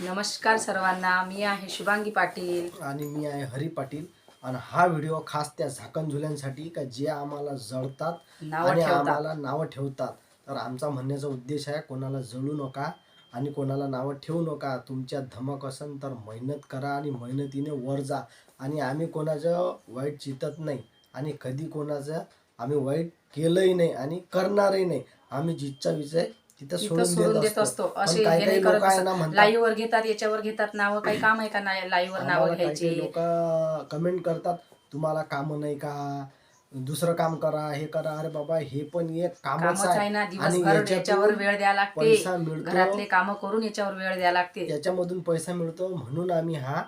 नमस्कार सर्वांना मी आहे शुभांगी पाटील. आणि मी आहे हरी पाटील. आणि हा व्हिडिओ खास त्या झाकण झुल्यांसाठी का जे आम्हाला जळतात नावं आणि ठेवतात. आम्हाला नावं ठेवतात. तर आमचा म्हणण्याचा उद्देश आहे कोणाला जळू नका आणि कोणाला नावं ठेवू नका. तुमच्या धमक असन तर मेहनत करा आणि मेहनतीने वर जा. आणि आम्ही कोणाचं वाईट चितत नाही आणि कधी कोणाचं आम्ही वाईट केलंही नाही आणि करणारही नाही. आम्ही जिथचा विषय तिथं सोडून देत असतो. असे हे नाही करत लाईव्ह वर घेतात याच्यावर घेतात नावं काही काम आहे का नाही? लाईव्ह वर नावं घ्यायची. लोक कमेंट करतात तुम्हाला काम नाही का? दुसरं काम करा हे करा. अरे बाबा हे पण एक कामच कामच आहे. ना आणि दिवसभर याच्यावर वेळ द्यावा लागते. घरातले काम करून याच्यावर वेळ द्यावा लागते. याच्यामधून पैसा मिळतो. म्हणून आम्ही हा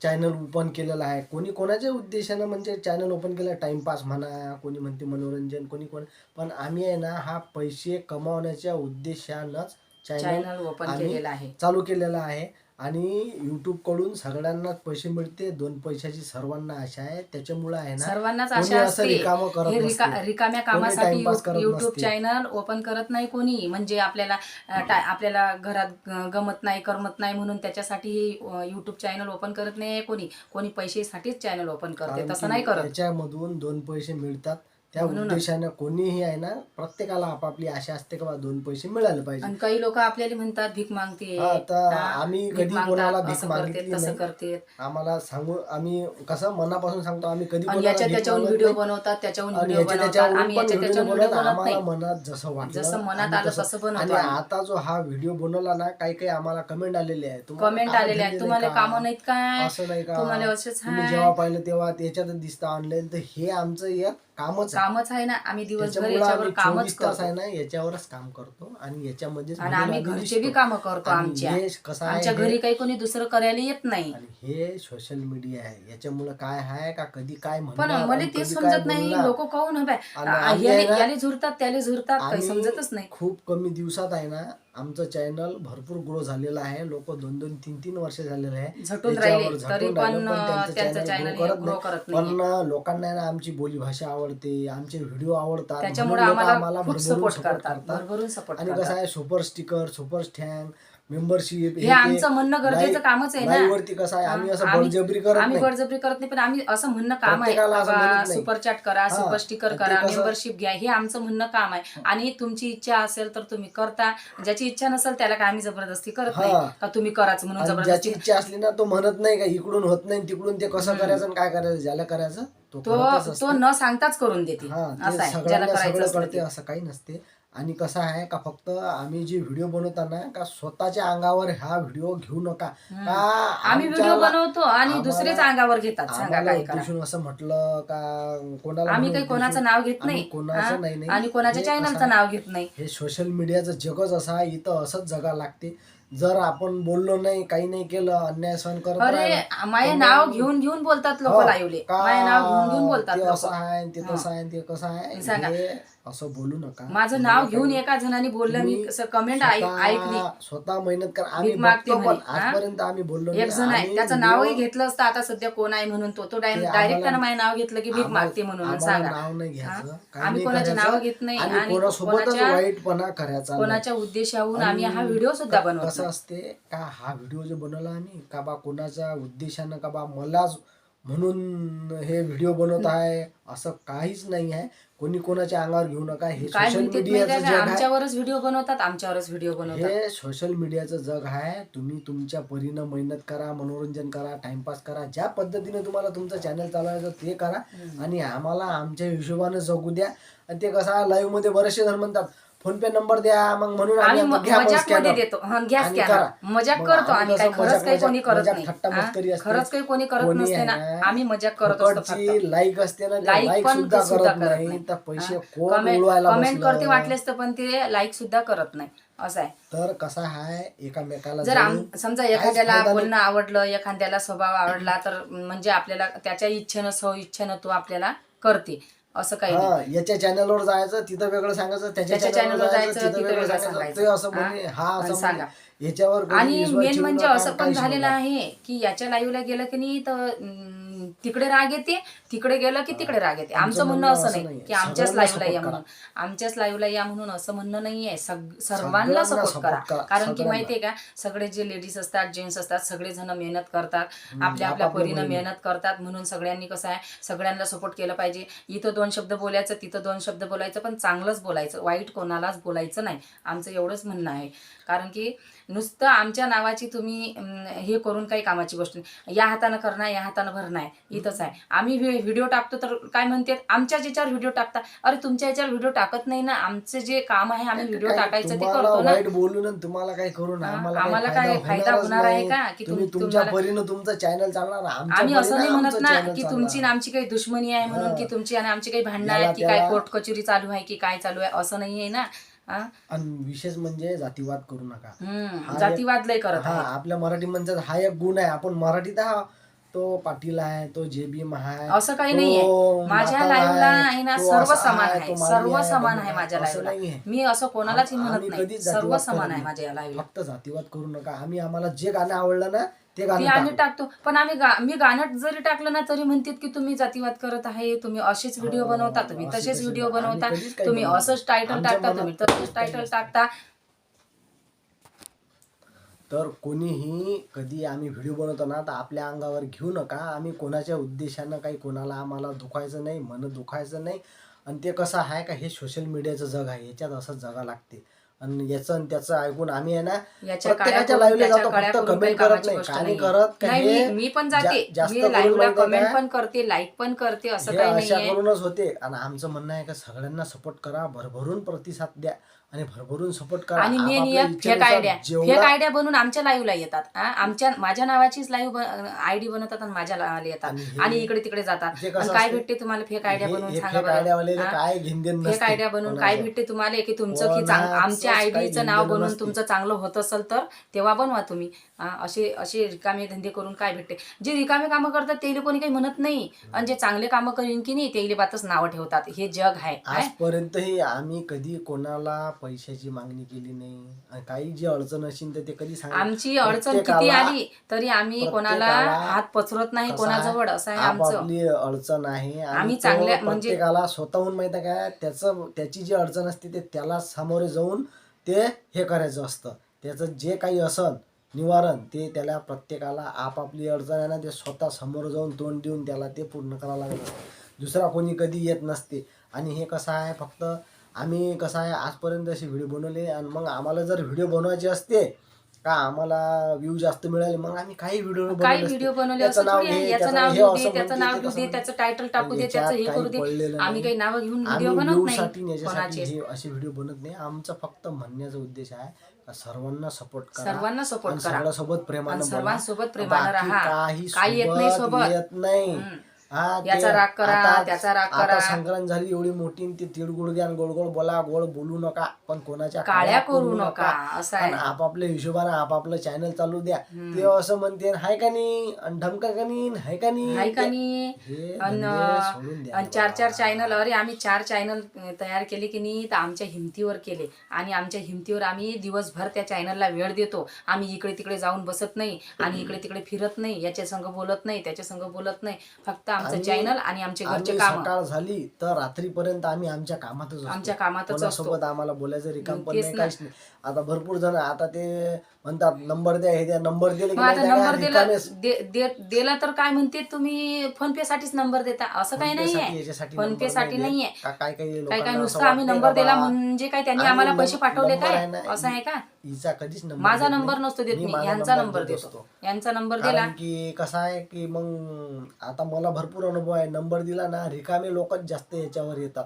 चॅनल ओपन केलेला आहे. कोणी कोणाच्या उद्देशानं म्हणजे चॅनल ओपन केलं टाइमपास म्हणा कोणी म्हणते मनोरंजन कोणी कोण पण आम्ही आहे ना हा पैसे कमावण्याच्या उद्देशानंच चॅनल ओपन केलेलं आहे. चालू केलेला आहे. आणि युट्यूबकडून सगळ्यांनाच पैसे मिळते. दोन पैशाची सर्वांना आशा आहे. त्याच्यामुळे आहे ना सर्वांनाच कोणी आशा असं असते. रिकामं करत हे रिका- नसते. रिकाम्या कोणी कामासाठी टाइमपास करत युट्यूब नसते. चॅनल ओपन करत नाही कोणी. म्हणजे आपल्याला अ, टा- आपल्याला घरात ग- गमत नाही करमत नाही म्हणून त्याच्यासाठी युट्यूब चॅनल ओपन करत नाही कोणी. कोणी पैशासाठीच चॅनल ओपन करते. कारण तसं की नाही करत. याच्यामधून दोन पैसे मिळतात. त्या. उद्देशानं कोणीही आहे ना प्रत्येकाला आपापली आशा असते का दोन पैसे मिळाले पाहिजे. आणि काही लोक आपल्याला म्हणतात भीक मागते. आम्ही कधी कोणाला भीक मागितली आम्हाला सांगू आम्ही कसं मनापासून सांगतो आम्ही कधी याच्या त्याच्याहून मागत व्हिडिओ. बनवतात त्याच्याहून आणि व्हिडिओ याच्या बनवतात. त्याच्यावरून आम्ही पण याच्या व्हिडिओ त्याच्याहून बनवत व्हिडिओ बनवत आम्हाला नाही. मनात जसं वाटलं जसं मनात आलं तसं- बनवतो आम्ही. आता जो हा व्हिडिओ बनवला ना काही काही आम्हाला कमेंट आलेले आहे कमेंट काम आलेले धंदे तुम्हाला? कामं नाहीत काय? असं नाही का? तुम्हाला आहे. जेव्हा पाहिलं तेव्हा त्याच्यातच दिसतं ऑनलाईन तर हे आमचं एक कामच आहे. कामच आहे ना. आम्ही दिवसभर त्याच्यामुळे याच्यावर आम्ही कामच तास आहे करतो. ना याच्यावरच काम करतो. आणि video आम्ही घरचे बी. कामं करतो आमच्या. आहे हे- घरी काही कोणी दुसरं करायला येत नाही. आणि हे सोशल मीडिया आहे. याच्यामुळे काय आहे का कधी काय पण म्हणणार मला आणि ते कधी समजत नाही. बोलणार. लोक काहून हवे? आणि आम्ही आहे ना- याले झुरतात त्याले झुरतात काही समजतच नाही. खूप कमी दिवसात आहे ना आमचं चॅनल भरपूर ग्रो झालेलं आहे. लोक दोन दोन तीन तीन वर्ष झालेले आहे. पण लोकांना ना आमची बोली भाषा आवडते आमचे व्हिडिओ आवडतात. आणि कसं आहे सुपर स्टिकर सुपर स्टॅग मेंबरशिप हे आमचं म्हणणं गरजेचं कामच आहे ना. वरती कसं आहे? आम्ही असं बळजबरी करत आम्ही नाही. बळजबरी करत नाही पण आम्ही असं म्हणणं काम आहे. सुपर चॅट करा. सुपर स्टिकर करा मेंबरशिप घ्या हे आमचं म्हणणं काम आहे. आणि तुमची इच्छा असेल तर तुम्ही करता. ज्याची इच्छा नसेल त्याला काय आम्ही जबरदस्ती करत. नाही. का तुम्ही कराच म्हणून जबरदस्ती. ज्याची इच्छा असली ना तो म्हणत नाही का इकडून होत नाही तिकडून ते कसं करायचं काय करायचं ज्याला करायचं तो तो न सांगताच करून देते असं आहे ज्याला करायचं. असं काही नसते. आणि कसं आहे का फक्त आम्ही जे व्हिडिओ बनवताना का स्वतःच्या अंगावर हा व्हिडिओ घेऊ नका. का आम्ही व्हिडिओ बनवतो आणि दुसरेच अंगावर घेतात. सांगा आम्हाला काय करा. उद्देशून असं म्हटलं का कोणाला आम्ही म्हणून काही कोणाचं नाव घेत आम्ही नाही. कोणाचं हा? नाही नाही. आणि कोणाच्या हे चॅनलचं नाव घेत नाही. हे सोशल मीडियाचं जगच असं आहे इथं असंच जगा लागते. जर आपण बोललो नाही काही नाही केलं अन्याय सहन करत अरे राहिलो, माये नाव घेऊन घेऊन बोलतात लोक हो, का माये नाव घेऊन घेऊन बोलतात ते लोक. असं आहे ते तसं आहे ते कसं आहे सांगा. हे असं बोलू नका. माझं नाव घेऊन एका जणांनी बोललं मी कमेंट ऐकली स्वतः मेहनत कर. आम्ही मागते पण? आजपर्यंत आम्ही बोललो एक जण आहे. त्याचं नावही घेतलं असतं. आता सध्या कोण आहे म्हणून तो तो डायरेक्ट त्यानं माझं नाव घेतलं की भीक मागते म्हणून. सांगा. नाव नाही घ्यायचं. आम्ही कोणाचे. नाव घेत नाही. आणि वाईटपणा करायचा. कोणाच्या उद्देशाहून आम्ही हा व्हिडिओ सुद्धा बनवतो कसं असते का हा व्हिडिओ जो बनवला आम्ही का बा कोणाच्या उद्देशानं का बा मलाच म्हणून हे व्हिडिओ बनवत आहे. असं काहीच नाही आहे. कोणी कोणाच्या अंगावर घेऊ नका. हे काय सोशल मीडियाचं जग आहे. आमच्यावरच व्हिडिओ बनवतात आमच्यावरच व्हिडिओ बनवतात. हे सोशल मीडियाचं जग आहे. तुम्ही तुमच्या परीनं मेहनत करा मनोरंजन करा टाइमपास करा. ज्या पद्धतीने तुम्हाला तुमचं चॅनल चालवायचं ते करा. आणि आम्हाला आमच्या हिशोबानं जगू द्या. आणि ते कसं लाईव्हमध्ये बरेचसे जण म्हणतात फोन पे नंबर द्या मग म्हणून आम्ही आता म- घ्या मग मजाकमध्ये scanner. देतो हं, घ्या आणि. करा. मजाक मग करतो आम्ही आम्ही काय कसं खरंच मजाक- काही कोणी मजाक- करत मजाक नाही थट्टा हा? मस्करी असते. खरंच काही कोणी करत कोणी नसते आहे ना आम्ही मजाक करत असतो फक्त फुकटची लाईक असते ना लाईक लाईक पण सुद्धा सुद्धा करत करत नाही नाही तर पैसे हा? कोण कमेंट उडवायला कमेंट बसलं. करते वाटलेस तर पण ते लाईक सुद्धा करत नाही असं आहे तर कसा आहे एकामेकाला जर आम- समजा एखाद्याला फायदा नाही. बोलणं आवडलं एखाद्याला स्वभाव आवडला तर म्हणजे आपल्याला त्याच्या इच्छेनं स्व इच्छेनं तो आपल्याला करते असं काही नाही याच्या चॅनलवर जायचं तिथं वेगळं सांगायचं त्याच्या चॅनलवर जायचं तिथं वेगळं सांगायचं. ते असं म्हणे हा? असं सांगा. म्हणे याच्यावर आणि विश्वास मेन ठेवू म्हणजे नका, असं पण झालेलं नका. आहे की याच्या लाईव्हला गेलं की नाही तर अं, तिकडे राग येते तिकडे गेलं की तिकडे राग येते. आमचं म्हणणं असं नाही की आमच्याच लाईव्हला या म्हणून. आमच्याच लाईव्हला या म्हणून असं म्हणणं नाहीये. सर्वांना सपोर्ट करा. करा, कारण की. माहितीये का सगळे जे लेडीज असतात जेंट्स असतात सगळे जण मेहनत करतात. आपल्या आपल्या परीने. मेहनत करतात. म्हणून सगळ्यांनी कसं आहे सगळ्यांना सपोर्ट केलं पाहिजे. इथं दोन शब्द बोलायचं तिथं दोन शब्द बोलायचं पण चांगलंच बोलायचं. वाईट कोणालाच बोलायचं नाही. आमचं एवढंच म्हणणं आहे. कारण की नुसतं आमच्या नावाची तुम्ही हे करून काही कामाची गोष्ट नाही. या हातानं करणं या हातानं भरणं आहे इथंच आहे. आम्ही व्हिडिओ टाकतो तर काय म्हणतात आमच्याच याच्यावर व्हिडिओ टाकता अरे तुमच्या याच्यावर व्हिडिओ टाकत नाही ना. आमचं जे काम आहे आम्ही व्हिडिओ काय टाकायचं ते करतो ना. बोलून तुम्हाला काय करून हा, आम्हाला काय फायदा होणार आहे. का? की तुमच्या परीनं तुमचं चॅनल चालणार आमच्या आम्ही असं नाही म्हणत ना की. तुमची आणि आमची काही दुश्मनी आहे म्हणून. की तुमची आणि आमची काही भांडणं आहेत की काय कोर्ट कचेरी चालू आहे की काय चालू आहे असं नाही आहे ना. आणि विशेष म्हणजे जातीवाद करू नका. हम्म, हा, जातीवाद लय करत हा आहे. आपल्या मराठी माणसाचा हा एक गुण आहे. आपण मराठीत हा तो पाटील आहे तो जेबीम आहे असं काही नाहीये माझ्या लाईव्हला आहे, ना सर्व समान आहे, सर्व समान आहे माझ्या लाईव्हला नाहीये. मी असं कोणालाच म्हणत नाही सर्व समान आहे. माझ्या लाईव्हला फक्त जातीवाद करू नका आम्ही आम्हाला जे गाणं आवडलं ना ते आम्ही टाकू. टाकतो पण आम्ही मी गाणं जरी टाकलं ना तरी म्हणतात की तुम्ही जातीवाद करत आहे तुम्ही असेच व्हिडिओ हो, बनवता तुम्ही तसेच तसे व्हिडिओ बनवता तुम्ही असंच टायटल टाकता तुम्ही तसंच टायटल. टाकता तर कोणीही कधी आम्ही व्हिडिओ बनवतो ना तर आपल्या अंगावर घेऊ नका. आम्ही कोणाच्या उद्देशानं काही कोणाला आम्हाला दुखायचं नाही मन दुखायचं नाही. आणि ते कसं आहे का हे सोशल मीडियाचं जग आहे. याच्यात असं जगा लागते. आणि याचं आणि त्याचं ऐकून आम्ही आहे ना प्रत्येकाच्या लाईव्हला जातो. फक्त काही कमेंट करत नाही. नाहीये. करत मी पण जाते. जास्त कमेंट? पण करते लाईक पण करते असं काही अशा करूनच होते. आणि आमचं म्हणणं आहे का सगळ्यांना सपोर्ट करा. भरभरून प्रतिसाद द्या. आणि भरभरून सपोर्ट करा. आणि मेन एक फेक आयडिया फेक जेवढा- आयडिया बनवून आमच्या लाईव्हला येतात. हा? आमच्या माझ्या नावाचीच लाईव्ह आयडी बनवतात आणि माझ्या लाईव्हला येतात. आणि हे- आणि इकडे तिकडे जातात. कसं आणि काय असते? भेटते तुम्हाला फेक आयडिया हे- बनवून हे सांगा फेक आयडियावाले बरं हा? काय घेणदेण फेक नसते आयडिया बनवून काय कोणाचं. भेटते तुम्हाला की तुमचं की चांग- कोणाचंच आमच्या काही आयडीचं नाव घेणं बनवून नसते. तुमचं चांगलं होत असेल तर तेव्हा बनवा तुम्ही. हा, असे असे रिकामे धंदे करून काय भेटते? जे रिकामे कामं करतात ते कोणी काही म्हणत नाही. आणि जे चांगले कामं करीन की नाही ते बातच नावं ठेवतात. हे जग आहे. काय? आजपर्यंतही आम्ही कधी कोणाला पैशाची मागणी केली नाही. आणि काही जी अडचण असेल तर ते कधी सांग आमची अडचण किती प्रत्येकाला- आली तरी आम्ही कोणाला प्रत्येकाला हात पसरत नाही कसं कोणाजवळ आहे, असं आहे आमचं. आपापली अडचण आहे. आणि आम्ही तो चांगल्या- म्हणजे- प्रत्येकाला स्वतःहून माहीत आहे का त्याचं त्याची जी अडचण असते ते त्याला सामोरे जाऊन ते हे करायचं असतं. त्याचं जे काही असन निवारण ते त्याला प्रत्येकाला आपापली अडचण आहे ना ते स्वतः समोर जाऊन तोंड देऊन त्याला ते पूर्ण करावं लागत. असतं दुसरा कोणी कधी येत नसते. आणि हे कसं आहे फक्त आम्ही कसं आहे आजपर्यंत असे व्हिडिओ बनवले आणि मग आम्हाला जर व्हिडिओ बनवायचे असते का आम्हाला व्ह्यू जास्त मिळाले मग आम्ही काही व्हिडिओ काही व्हिडिओ बनवले असं. याचं नाव घेऊ दे त्याचं नाव घेऊ दे त्याचं टायटल टाकू दे त्याचं हे करू दे आम्ही काही नावं घेऊन व्हिडिओ बनवत नाही असे व्हिडिओ बनत नाही आमचा फक्त म्हणण्याचा उद्देश आहे का सर्वांना सपोर्ट करा सर्वांना सपोर्ट करा सगळ्यासोबत प्रेमानं. सर्वांसोबत प्रेमानं राहा. काही येत नाही सोबत. येत नाही. हा, ते याचा राग करा, आता- त्याचा राग आता करा. संक्रांत झाली एवढी मोठी आणि ते तिळगुळ घ्या आणि गोड गोड बोला गोड बोलू नका पण कोणाच्या काळ्या करू नका. असं आहे. आपापल्या हिशोबाने आपापलं चॅनल चालू द्या. ते असं म्हणते हाय का नाही आणि धमका का नाही हाय का नाही हाय का नाही हे अन धंदे सोडून द्या अन चार चार चॅनल अरे आम्ही चार चॅनल तयार केले की नाही तर आमच्या हिमतीवर केले. आणि आमच्या हिमतीवर आम्ही दिवसभर त्या चॅनलला वेळ देतो. आम्ही इकडे तिकडे जाऊन बसत नाही आणि इकडे तिकडे फिरत नाही याच्या संग बोलत नाही त्याच्या संग बोलत नाही. फक्त आमचं आणि- चॅनल आणि आमचे घरचे आम्ही काम सकाळ झाली तर रात्रीपर्यंत आम्ही आमच्या कामातच असतो. आमच्या कामातच असतो. कोणासोबत आम्हाला बोलायचं रिकाम पण तेच नाही ना. काहीच नाही आता भरपूर जण आता ते म्हणतात नंबर द्या हे द्या नंबर दिले की मग आता नंबर दिला रिकामेच. दे- दे- दिला तर काय म्हणते तुम्ही फोन पे साठीच नंबर देता असं काही फोनपेसाठी, नाहीये याच्यासाठी फोन नंबर पे साठी नाही देत. नाहीये का- काय काही काय लोकांना काय असं नुसतं आम्ही वाटते नंबर दिला म्हणजे काय त्यांनी आम्ही आम्हाला नंब- पैसे पाठवले नंबर काय आहे ना, असं आहे का हिचा कधीच नंबर माझा देत नंबर नाही. नसतो देत मी माझा यांचा नंबर नंबर देत देतो असतो. यांचा नंबर दिला कारण की कसं आहे की मग आता मला भरपूर अनुभव आहे नंबर दिला ना रिकामे लोकच जास्त याच्यावर येतात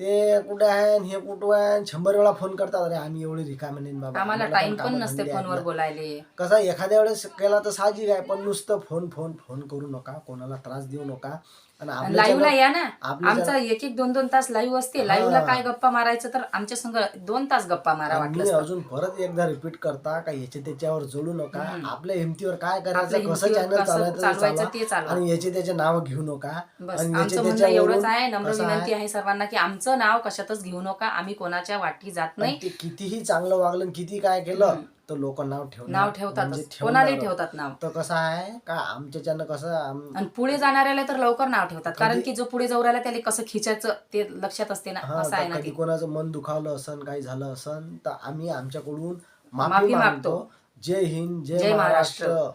ते कुठे आहे आणि हे कुठं आहे आणि शंभर वेळा फोन करतात. अरे आम्ही एवढे रिकामे नाही बाबा. आम्हाला टाइम पण कामं नसते धंदे आहेत फोनवर ना. बोलायले. कसं आहे, एखाद्या वेळेस केला तर साहजिक आहे पण नुसतं फोन फोन फोन करू नका. कोणाला त्रास देऊ नका. लाईव्हला या ना. आमचा एक एक दोन दोन तास लाईव्ह असते. लाईव्हला काय गप्पा मारायचं तर आमच्या संग दोन तास गप्पा मारा वाटलं. अजून परत एकदा रिपीट करता का याच्या त्याच्यावर जोडू नका. आपल्या हिमतीवर काय करायचं कसं हिमतीवर चॅनल कसं चालवायचं ते चालवा. आणि याचे त्याचे नाव घेऊ नका. आमचं म्हणणं एवढंच आहे. नम्र विनंती आहे सर्वांना की आमचं नाव कशातच घेऊ नका. आम्ही कोणाच्या वाटी जात नाही. कितीही चांगलं वागलं किती काय केलं तर लोक नाव ठेवणार. नाव म्हणजे ठेवतातच कोणालाही. ठेवतात नाव. तर कसं आहे का आमच्याच्यानं कसं आणि पुढे जाणाऱ्याला तर लवकर नाव ठेवतात. कारण की जो पुढे जाऊ राहिला त्याला कसं खिचायचं ते लक्षात असते ना असं आहे ना कोणाचं मन दुखावलं असन काही झालं असन तर आम्ही आमच्याकडून माफी मागतो. जय हिंद जय. महाराष्ट्र.